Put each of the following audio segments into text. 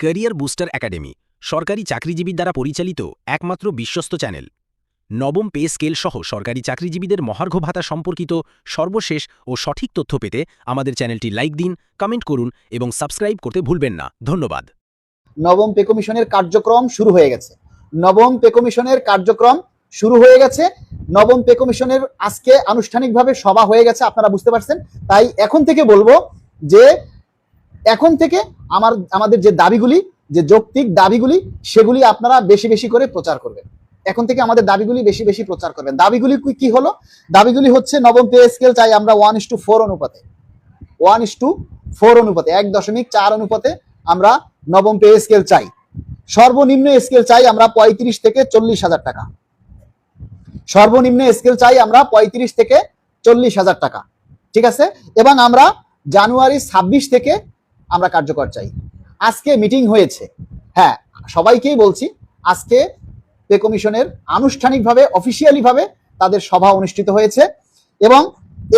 Career booster academy, সরকারি চাকরিজীবীর দ্বারা পরিচালিত একমাত্র বিশ্বস্ত চ্যানেল। নবম পে স্কেল সহ সরকারি চাকরিজীবীদের মহার্ঘ ভাতা সম্পর্কিত সর্বশেষ ও সঠিক তথ্য পেতে আমাদের চ্যানেলটি লাইক দিন, কমেন্ট করুন এবং সাবস্ক্রাইব করতে ভুলবেন না। ধন্যবাদ। নবম পে কমিশনের কার্যক্রম শুরু হয়ে গেছে। নবম পে কমিশনের কার্যক্রম শুরু হয়ে গেছে। নবম পে কমিশনের আজকে আনুষ্ঠানিকভাবে সভা হয়ে গেছে, আপনারা বুঝতে পারছেন। তাই এখন থেকে বলব যে এখন থেকে আমার, আমাদের যে দাবিগুলি, যে যৌক্তিক দাবিগুলি, সেগুলি আপনারা বেশি বেশি করে প্রচার করবেন। এখন থেকে আমাদের দাবিগুলি বেশি বেশি প্রচার করবেন। দাবিগুলি কি- হলো? দাবিগুলি হচ্ছে নবম পে স্কেল চাই আমরা ওয়ান ইস টু ফোর অনুপাতে। ওয়ান ইস টু ফোর অনুপাতে, এক দশমিক চার অনুপাতে আমরা নবম পে স্কেল চাই। সর্বনিম্ন স্কেল চাই আমরা পঁয়ত্রিশ থেকে চল্লিশ হাজার টাকা। সর্বনিম্ন স্কেল চাই আমরা পঁয়ত্রিশ থেকে চল্লিশ হাজার টাকা। ঠিক আছে? এবং আমরা জানুয়ারি ছাব্বিশ থেকে আমরা কার্যকর চাই। আজকে মিটিং হয়েছে। হ্যাঁ সবাইকেই বলছি, আজকে পে কমিশনের আনুষ্ঠানিকভাবে অফিসিয়ালি ভাবে তাদের সভা অনুষ্ঠিত হয়েছে এবং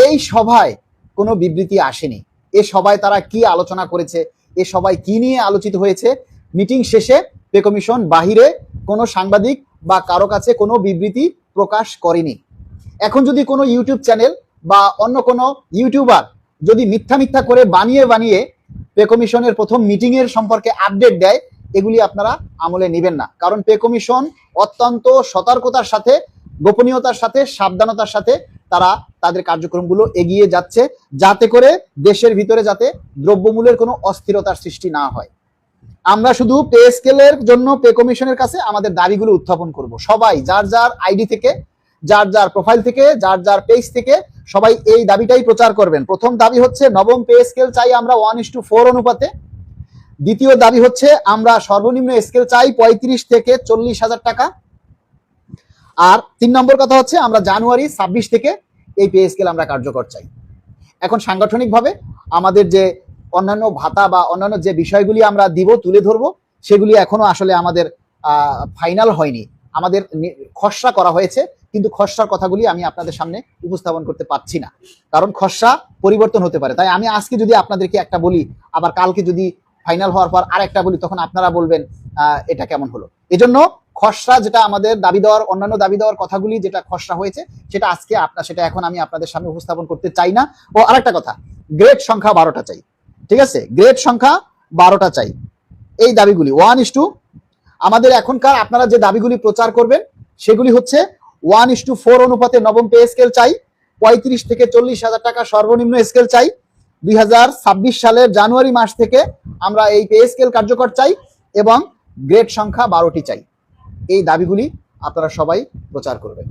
এই সভায় কোনো বিবৃতি আসেনি। এ সভায় তারা কি আলোচনা করেছে, এ সবাই কি নিয়ে আলোচিত হয়েছে মিটিং শেষে পে কমিশন বাহিরে কোনো সাংবাদিক বা কারও কাছে কোনো বিবৃতি প্রকাশ করেনি। এখন যদি কোনো ইউটিউব চ্যানেল বা অন্য কোনো ইউটিউবার যদি মিথ্যা মিথ্যা করে বানিয়ে বানিয়ে পে কমিশনের প্রথম মিটিং এর সম্পর্কে আপডেট দেয়, এগুলি আপনারা আমলে নেবেন না। কারণ পে কমিশন অত্যন্ত সতর্কতার সাথে, গোপনীয়তার সাথে, সাবধানতার সাথে তারা তাদের কার্যক্রমগুলো এগিয়ে যাচ্ছে, যাতে করে দেশের ভিতরে যাতে দ্রব্যমূল্যের কোনো অস্থিরতার সৃষ্টি না হয়। আমরা শুধু পে স্কেলের জন্য পে কমিশনের কাছে আমাদের দাবিগুলো উত্থাপন করব। সবাই, যার যার আইডি থেকে, যার যার প্রোফাইল থেকে, যার যার পেজ থেকে সবাই এই দাবিটাই প্রচার করবেন। প্রথম দাবি হচ্ছে, নবম পে স্কেল চাই আমরা ওয়ান ইস টু ফোর অনুপাতে। দ্বিতীয় দাবি হচ্ছে, আমরা সর্বনিম্ন স্কেল চাই পঁয়ত্রিশ থেকে চল্লিশ হাজার টাকা। আর তিন নম্বর কথা হচ্ছে, আমরা জানুয়ারি ছাব্বিশ থেকে এই পে স্কেল আমরা কার্যকর চাই। এখন সাংগঠনিকভাবে আমাদের যে অন্যান্য ভাতা বা অন্যান্য যে বিষয়গুলি আমরা দিব, তুলে ধরবো, সেগুলি এখনও আসলে আমাদের ফাইনাল হয়নি। আমাদের খসড়া করা হয়েছে। কিন্তু খসড়ার কথাগুলি আমি আপনাদের সামনে উপস্থাপন করতে পারছি না। কারণ খসড়া পরিবর্তন হতে পারে। তাই আমি আজকে যদি আপনাদেরকে একটা বলি, আবার কালকে যদি ফাইনাল হওয়ার পর আরেকটা বলি, তখন আপনারা বলবেন এটা কেমন হলো? এজন্য খসড়া যেটা আমাদের দাবি দেওয়ার, অন্যান্য দাবি দেওয়ার কথাগুলি যেটা খসড়া হয়েছে, সেটা আজকে আপনার সেটা এখন আমি আপনাদের সামনে উপস্থাপন করতে চাই না। ও, আরেকটা কথা গ্রেড সংখ্যা বারোটা চাই। ঠিক আছে? গ্রেড সংখ্যা বারোটা চাই। এই দাবিগুলি ওয়ান ইস টু আমাদের এখনকার আপনারা যে দাবিগুলি প্রচার করবেন, সেগুলি হচ্ছে ওয়ান ইস টু ফোর অনুপাতে নবম পে স্কেল চাই, পঁয়ত্রিশ থেকে চল্লিশ হাজার টাকা সর্বনিম্ন স্কেল চাই। দুই হাজার ছাব্বিশ সালের জানুয়ারি মাস থেকে আমরা এই পে স্কেল কার্যকর চাই এবং গ্রেড সংখ্যা বারোটি চাই। এই দাবিগুলি আপনারা সবাই প্রচার করবেন।